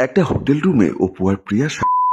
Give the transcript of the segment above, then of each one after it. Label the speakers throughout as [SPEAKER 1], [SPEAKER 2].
[SPEAKER 1] একটা হোটেল রুমে অপু আর প্রিয়া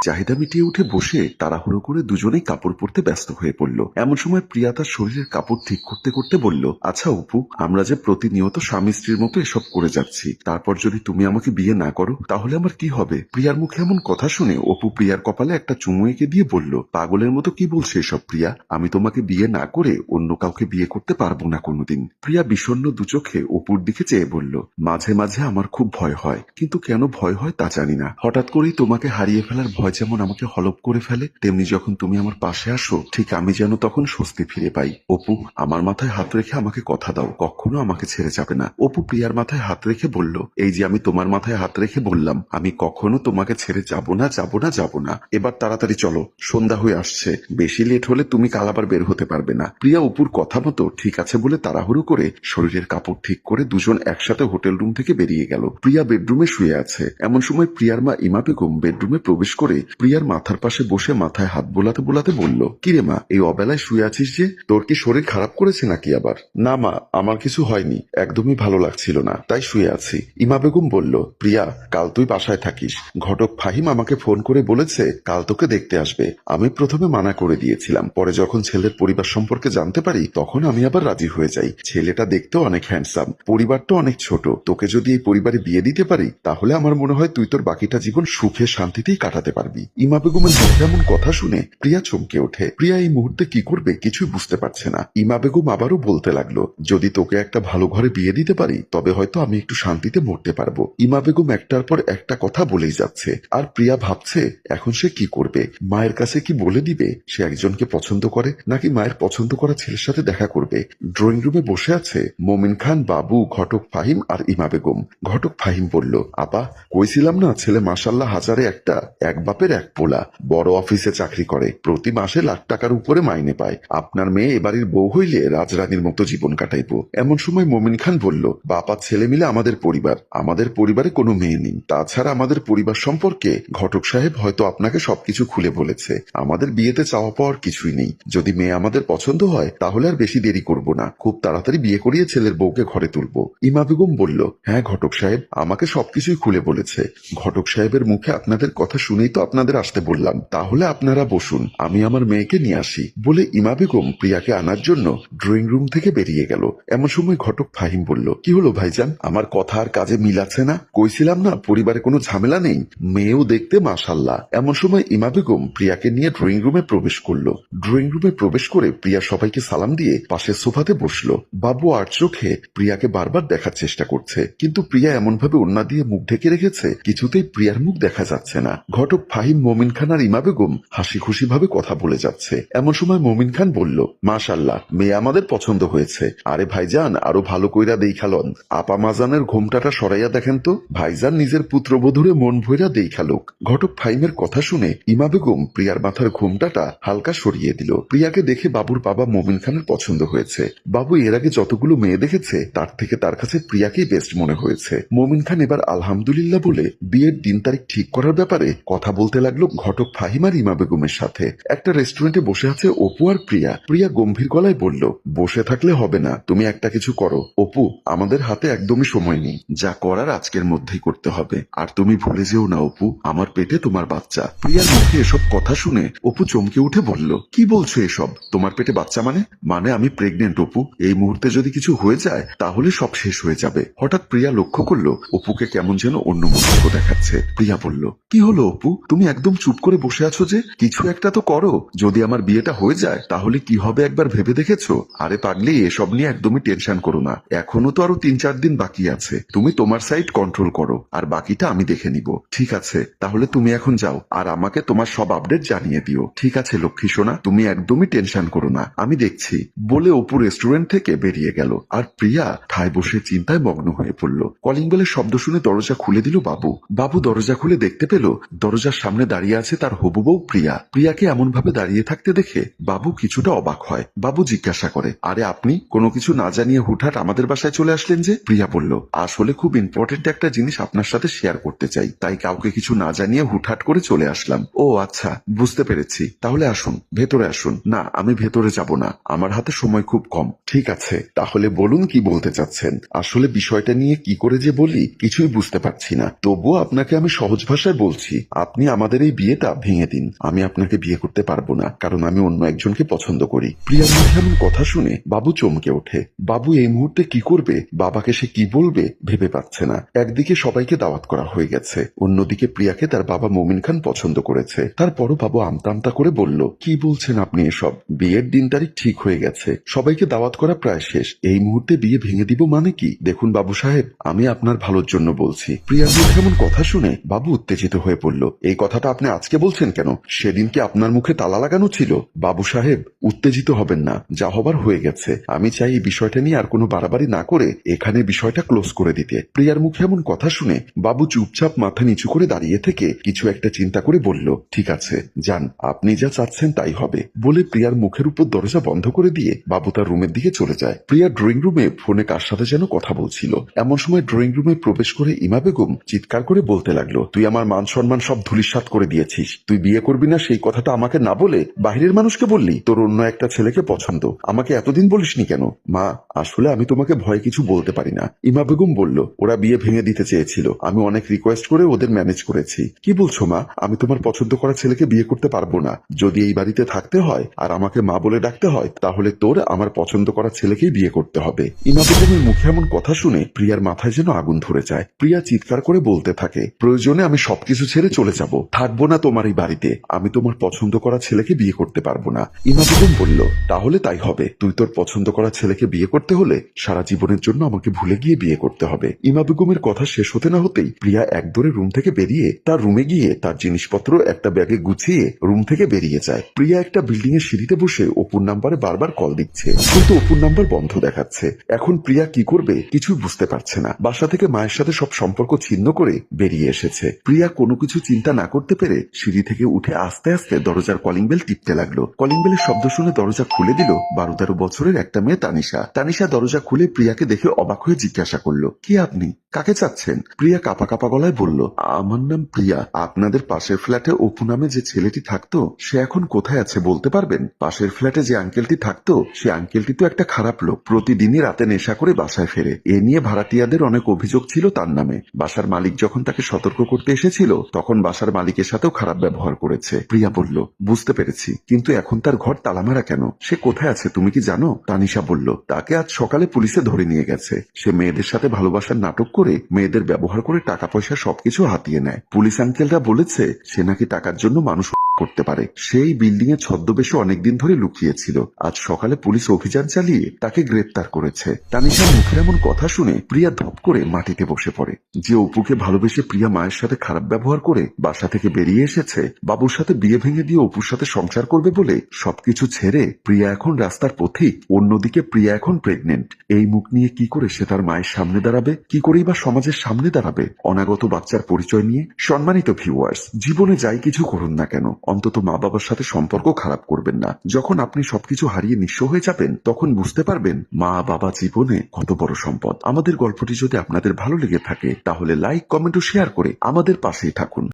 [SPEAKER 1] চাহিদা মিটিয়ে উঠে বসে তাড়াহুড়ো করে দুজনেই কাপড় পরতে ব্যস্ত হয়ে পড়ল। এমন সময় প্রিয়া তার শরীরের কাপড় ঠিক করতে করতে বলল আচ্ছা অপু, আমরা যে প্রতিনিয়ত স্বামী স্ত্রীর মতো এসব করে যাচ্ছি, তারপর যদি তুমি আমাকে বিয়ে না করো, তাহলে আমার কি হবে? প্রিয়ার মুখে এমন কথা শুনে অপু প্রিয়ার কপালে একটা চুমু এঁকে দিয়ে বলল, পাগলের মতো কি বলছে এসব প্রিয়া? আমি তোমাকে বিয়ে না করে অন্য কাউকে বিয়ে করতে পারব না কোনোদিন। প্রিয়া বিষণ্ণ দুচোখে অপুর দিকে চেয়ে বলল, মাঝে মাঝে আমার খুব ভয় হয়, কিন্তু কেন ভয় হয় তা জানি না। হঠাৎ করেই তোমাকে হারিয়ে ফেলার ভয় যেমন আমাকে হলপ করে ফেলে, তেমনি যখন তুমি আমার পাশে আসো, ঠিক আমি যেন তখন স্বস্তি ফিরে পাই। অপু, আমার মাথায় হাত রেখে আমাকে কথা দাও। কখনো আমাকে ছেড়ে যাবে না। অপু প্রিয়ার মাথায় হাত রেখে বলল, এই যে আমি তোমার মাথায় হাত রেখে বললাম, আমি কখনো তোমাকে ছেড়ে যাব না যাব না যাব না। এবার তাড়াতাড়ি চলো, সন্ধ্যা হয়ে আসছে। বেশি লেট হলে তুমি কাল আবার বের হতে পারবে না। প্রিয়া অপুর কথা মতো ঠিক আছে বলে তাড়াহুড়ো করে শরীরের কাপড় ঠিক করে দুজন একসাথে হোটেল রুম থেকে বেরিয়ে গেল। প্রিয়া বেডরুমে শুয়ে আছে। এমন সময় প্রিয়ার মা ইমা বেগম বেডরুমে প্রবেশ করে প্রিয়ার মাথার পাশে বসে মাথায় হাত বোলাতে বোলাতে বলল, কিরে মা, এই অবেলায় শুয়ে আছিস যে? তোর কি শরীর খারাপ করেছে নাকি আবার? না মা, আমার কিছু হয়নি, একদমই ভালো লাগছিল না, তাই শুয়ে আছি। ইমা বেগম বলল, প্রিয়া, কাল তুই বাসায় থাকিস। ঘটক ফাহিম আমাকে ফোন করে বলেছে, কাল তোকে দেখতে আসবে। আমি প্রথমে মানা করে দিয়েছিলাম, পরে যখন ছেলের পরিবার সম্পর্কে জানতে পারি, তখন আমি আবার রাজি হয়ে যাই। ছেলেটা দেখতেও অনেক হ্যান্ডসাম পরিবারটা অনেক ছোট। তোকে যদি এই পরিবারে বিয়ে দিতে পারি, তাহলে আমার মনে হয় তুই তোর বাকিটা জীবন সুখে শান্তিতেই কাটাতে পারবি। ইমা বেগমের মুখে এমন কথা শুনে প্রিয়া চমকে ওঠে। প্রিয়া এই মুহূর্তে কি করবে কিছুই বুঝতে পারছে না। ইমা বেগম আবারও বলতে লাগল, যদি তোকে একটা ভালো ঘরে বিয়ে দিতে পারি, তবে হয়তো আমি একটু শান্তিতে মরতে পারব। ইমা বেগম একটার পর একটা কথা বলেই যাচ্ছে। আর প্রিয়া ভাবছে, এখন সে কি করবে? মায়ের কাছে কি বলে দিবে? সে একজনকে পছন্দ করে? নাকি মায়ের পছন্দ করা ছেলের সাথে দেখা করবে? ড্রয়িং রুমে বসে আছে মোমিন খান, বাবু, ঘটক ফাহিম আর ইমা বেগম। ঘটক ফাহিম বলল, আপা, কইছিলাম না ছেলে মাসাল্লাহ হাজারে একটা, এক বাপের এক পোলা। বড় অফিসে চাকরি করে। প্রতি মাসে লাখ টাকার উপরে মাইনে পায়। আপনার মেয়ে এবাড়ির বউ হইলে রাজরানীর মতো জীবন কাটাইবো। এমন সময় মোমিন খান বলল বাবা ছেলে মিলে আমাদের পরিবার। আমাদের পরিবারে কোনো মেয়ে নেই। তাছাড়া আমাদের পরিবার সম্পর্কে ঘটক সাহেব হয়তো আপনাকে সবকিছু খুলে বলেছে। আমাদের বিয়েতে চাওয়া পাওয়ার কিছুই নেই। যদি মেয়ে আমাদের পছন্দ হয়, তাহলে আর বেশি দেরি করব না। খুব তাড়াতাড়ি বিয়ে করিয়ে ছেলের বউকে ঘরে তুলবো। ইমা বেগম বলল হ্যাঁ ঘটক সাহেব, আমাকে সবকিছুই খুলে বলেছে। ঘটক সাহেবের মুখে আপনাদের কথা শুনেই তো আপনাদের আসতে বললাম, তাহলে আপনারা বসুন, আমি আমার মেয়েকে নিয়ে আসি, বলে ইমা বেগম প্রিয়াকে আনার জন্য ড্রয়িং রুম থেকে বেরিয়ে গেল। এমন সময় ঘটক ফাহিম বলল, কি হলো ভাইজান? আমার কথা আর কাজে মিল না? কইছিলাম না, পরিবারে কোনো ঝামেলা নেই? মেয়েও দেখতে মাশাল্লাহ এমন সময় ইমা বেগম প্রিয়াকে নিয়ে ড্রয়িং রুমে প্রবেশ করল। ড্রয়িং রুমে প্রবেশ করে প্রিয়া সবাইকে সালাম দিয়ে পাশে সোফাতে বসল। বাবু আর চোখে প্রিয়াকে বারবার দেখার চেষ্টা করছে, কিন্তু প্রিয়া এমন ভাবে অন্যা দিয়ে মুখ ঢেকে রেখেছে, কিছুতেই প্রিয়ার মুখ দেখা যাচ্ছে না। ঘটক ফাহিম মোমিন খান আর ইমা বেগম হাসি খুশি ভাবে কথা বলে যাচ্ছে। এমন সময় মোমিন খান বলল মাশাল্লাহ মেয়ে আমাদের পছন্দ হয়েছে। আরে ভাইজান, আরও ভালো কইরা দেখালন আপা মাজানের ঘোমটাটা সরাইয়া দেখেন তো। ভাইজান নিজের পুত্রবধূরে মন ভৈরা দেখালোক ঘটক ফাইমের কথা শুনে ইমা বেগম প্রিয়ার মাথার ঘোমটাটা হালকা সরিয়ে দিল। প্রিয়াকে দেখে বাবুর বাবা মোমিন খানের পছন্দ হয়েছে। বাবু এর আগে যতগুলো মেয়ে দেখেছে, তার থেকে তার কাছে প্রিয়াকেই বেস্ট মনে হয়েছে। মোমিন খান এবার আলহামদুলিল্লাহ বলে বিয়ের দিন তারিখ ঠিক করার ব্যাপারে কথা বলতে লাগল, ঘটক ফাহিম আর ইমা বেগমের সাথে। একটা রেস্টুরেন্টে বসে আছে অপু আর প্রিয়া। প্রিয়া গম্ভীর গলায় বলল, বসে থাকলে হবে না, তুমি একটা কিছু করো। অপু, আমাদের হাতে একদমই সময় নেই। যা করার আজকের মধ্যেই করতে হবে। আর তুমি ভুলে যেও না, অপু। আমার পেটে তোমার বাচ্চা। প্রিয়ার মুখে এসব কথা শুনে অপু চমকে উঠে বলল, কি বলছো এসব? তোমার পেটে বাচ্চা মানে? মানে আমি প্রেগনেন্ট অপু। এই মুহূর্তে যদি কিছু হয়ে যায়, তাহলে সব শেষ হয়ে যাবে। হঠাৎ প্রিয়া লক্ষ্য করল, অপুকে কেমন যেন অন্য মন্তব্য দেখাচ্ছে। প্রিয়া বলল, কি হলো, অপু? তুমি একদম চুপ করে বসে আছো যে কিছু একটা তো করো। যদি আমার বিয়েটা হয়ে যায়, তাহলে কি হবে একবার ভেবে দেখেছ? আরে পাগলি, এসব নিয়ে একদমই টেনশন করো না। এখনও তো আরও তিন চার দিন বাকি আছে। তুমি তোমার সাইড কন্ট্রোল করো, আর বাকিটা আমি দেখে নিব। ঠিক আছে, তাহলে তুমি এখন যাও, আর আমাকে তোমার সব আপডেট জানিয়ে দিও। ঠিক আছে, লক্ষ্মী সোনা, তুমি একদমই টেনশন করো না। আমি দেখছি। বলে অপু রেস্টুরেন্ট থেকে বেরিয়ে গেল। আর প্রিয়া ঠায় বসে চিন্তায় মগ্ন হয়ে পড়ল। কলিং বেলের শব্দ শুনে দরজা খুলে দিল বাবু। বাবু দরজা খুলে দেখতে পেল দরজার সামনে দাঁড়িয়ে আছে তার হবু বউ প্রিয়া। প্রিয়াকে এমন ভাবে দাঁড়িয়ে থাকতে দেখে বাবু কিছুটা অবাক হয়। বাবু জিজ্ঞাসা করে, আরে আপনি কোনো কিছু না জানিয়ে হুটহাট আমাদের বাসায় চলে আসলেন যে? প্রিয়া বলল, আসলে খুব ইম্পর্টেন্ট একটা জিনিস আপনার সাথে শেয়ার করতে চাই। তাই কাউকে কিছু না জানিয়ে হুটহাট করে চলে আসলাম। ও আচ্ছা বুঝতে পেরেছি। তাহলে আসুন, ভেতরে আসুন। না, আমি ভেতরে যাব না। আমার হাতে সময় খুব কম। ঠিক আছে, তাহলে বলুন কি বলতে চাচ্ছেন? আসলে বিষয়টা নিয়ে কি করে যে বলি, কিছুই বুঝতে পারছি না। তবুও আপনাকে আমি সহজ ভাষায় বলছি, আপনি আমাদের এই বিয়েটা ভেঙে দিন। আমি আপনাকে বিয়ে করতে পারব না, কারণ আমি অন্য একজনকে পছন্দ করি। প্রিয়ার মুখে এমন কথা শুনে বাবু চমকে ওঠে। বাবু এই মুহূর্তে কি করবে, বাবাকে সে কি বলবে ভেবে পাচ্ছে না। একদিকে সবাইকে দাওয়াত করা হয়ে গেছে, অন্যদিকে প্রিয়াকে তার বাবা মমিন খান পছন্দ করেছে। তারপরও বাবু আমতা আমতা করে বলল, কি বলছেন আপনি এসব? বিয়ের দিন তারিখ ঠিক হয়ে গেছে। সবাইকে দাওয়াত করা প্রায় শেষ। এই মুহূর্তে বিয়ে ভেঙে দিব মানে কি? দেখুন বাবু সাহেব, আমি আপনার ভালোর জন্য বলছি। প্রিয়া মুখে এমন কথা শুনে বাবু উত্তেজিত হয়ে পড়ল এই কথাটা আপনি আজকে বলছেন কেন? সেদিন কি আপনার মুখে তালা লাগানো ছিল? বাবু সাহেব উত্তেজিত হবেন না, যা হবার হয়ে গেছে। আমি চাই এই বিষয়টা নিয়ে আর কোনো বাড়াবাড়ি না করে এখানে বিষয়টা ক্লোজ করে দিতে। প্রিয়ার মুখে এমন কথা শুনে বাবু চুপচাপ মাথা নিচু করে দাঁড়িয়ে থেকে কিছু একটা চিন্তা করে বলল, ঠিক আছে, যান, আপনি যা চাচ্ছেন তাই হবে। বলে প্রিয়ার মুখের উপর দরজা বন্ধ করে দিয়ে বাবু তার রুমের দিকে চলে যায়। প্রিয়া ড্রয়িং রুমে ফোনে কার সাথে যেন কথা বলছিল। এমন সময় ড্রয়িং রুমে প্রবেশ করে ইমা বেগম চিৎকার করে বলতে লাগল, তুই আমার মান সম্মান সব ধুলিসাৎ করে দিয়েছিস। তুই বিয়ে করবি না সেই কথাটা আমাকে না বলে বাহিরের মানুষকে বললি? তোর অন্য একটা ছেলেকে পছন্দ। আমাকে এতদিন বলিসনি কেন? মা, আসলে আমি তোমাকে ভয় কিছু বলতে পারি না। ইমা বেগম বলল, ওরা বিয়ে ভেঙে দিতে চেয়েছিল। আমি অনেক রিকোয়েস্ট করে ওদের ম্যানেজ করেছি। কি বলছো মা? আমি তোমার পছন্দ করা ছেলেকে বিয়ে করতে পারব না। যদি এই বাড়িতে থাকতে হয় আর আমাকে মা বলে ডাকতে হয়, তাহলে তোর আমার পছন্দ করা ছেলেকেই বিয়ে করতে হবে। ইমা বেগমের মুখে এমন কথা শুনে প্রিয়ার মাথায় যেন আগুন ধরে যায়। প্রিয়া চিৎকার করে বলতে থাকে, প্রয়োজনে আমি সবকিছু ছেড়ে চলে যাব। থাকব না তোমার এই বাড়িতে। আমি তোমার পছন্দ করা ছেলেকে বিয়ে করতে পারব না। ইমা বেগম বলল, তাহলে তাই হবে। তুই তোর পছন্দ করা ছেলেকে বিয়ে করতে হলে সারা জীবনের জন্য আমাকে ভুলে গিয়ে বিয়ে করতে হবে। ইমা বেগমের কথা শেষ হতে না হতেই প্রিয়া একদরে রুম থেকে বেরিয়ে তার রুমে গিয়ে তার জিনিসপত্র একটা ব্যাগে গুছিয়ে রুম থেকে বেরিয়ে যায়। প্রিয়া একটা বিল্ডিং এর সিঁড়িতে বসে অপুর নাম্বারে বারবার কল দিচ্ছে। কিন্তু অপুর নাম্বার বন্ধ দেখাচ্ছে। এখন প্রিয়া কি করবে কিছুই বুঝতে পারছে না। বাসা থেকে মায়ের সাথে সব সম্পর্ক ছিন্ন করে বেরিয়ে এসেছে। প্রিয়া কোনো কিছু চিন্তা না করতে পেরে সিঁড়ি থেকে উঠে আস্তে আস্তে দরজার কলিং বেল টিপতে লাগল। কলিং বেলের শব্দ শুনে দরজা খুলে দিল বারো তেরো বছরের একটা মেয়ে তানিশা। তানিশা দরজা খুলে প্রিয়াকে দেখে অবাক হয়ে জিজ্ঞাসা করল, কি আপনি? কাকে চাচ্ছেন? প্রিয়া কাপা কাপা গলায় বলল, আমার নাম প্রিয়া। আপনাদের পাশের ফ্ল্যাটে অপু নামে যে ছেলেটি থাকতো, সে এখন কোথায় আছে বলতে পারবেন? পাশের ফ্ল্যাটে যে আঙ্কেলটি থাকতো, সে আঙ্কেলটি তো একটা খারাপ লোক। প্রতিদিনই রাতে নেশা করে বাসায় ফেরে। এ নিয়ে ভাড়াটিয়াদের অনেক অভিযোগ ছিল তার নামে। বাসার মালিক যখন তাকে সতর্ক করতে এসেছিল, তখন বাসার মালিকের সাথেও খারাপ ব্যবহার করেছে। প্রিয়া বলল, বুঝতে পেরেছি। কিন্তু এখন তার ঘর তালামারা কেন? সে কোথায় আছে তুমি কি জানো? তানিশা বলল, তাকে আজ সকালে পুলিশে ধরে নিয়ে গেছে। সে মেয়েদের সাথে ভালোবাসার নাটক করে মেয়েদের ব্যবহার করে টাকা পয়সা সবকিছু হাতিয়ে নেয়। পুলিশ আঙ্কেলরা বলেছে, সে নাকি টাকার জন্য মানুষ করতে পারে। সেই বিল্ডিং এ ছদ্মবেশে অনেকদিন ধরে লুকিয়েছিল। আজ সকালে পুলিশ অভিযান চালিয়ে তাকে গ্রেপ্তার করেছে। তানিশার মুখের এমন কথা শুনে প্রিয়া ধপ করে মাটিতে বসে পড়ে। যে অপুকে ভালোবেসে প্রিয়া মায়ের সাথে খারাপ ব্যবহার করে বাসা থেকে বেরিয়ে এসেছে, বাবুর সাথে বিয়ে ভেঙে দিয়ে অপুর সাথে সংসার করবে বলে সবকিছু ছেড়ে প্রিয়া এখন রাস্তার পথিক অন্যদিকে প্রিয়া এখন প্রেগনেন্ট এই মুখ নিয়ে কি করে সে তার মায়ের সামনে দাঁড়াবে? কি করেই বা সমাজের সামনে দাঁড়াবে? অনাগত বাচ্চার পরিচয় নিয়ে সম্মানিত ভিউয়ার্স জীবনে যাই কিছু করুন না কেন। অন্তত মা বাবার সাথে সম্পর্ক খারাপ করবেন না। যখন আপনি সবকিছু হারিয়ে নিঃস্ব হয়ে যাবেন, তখন বুঝতে পারবেন মা বাবা জীবনে কত বড় সম্পদ। আমাদের গল্পটি যদি আপনাদের ভালো লেগে থাকে, তাহলে লাইক কমেন্ট ও শেয়ার করে আমাদের পাশেই থাকুন।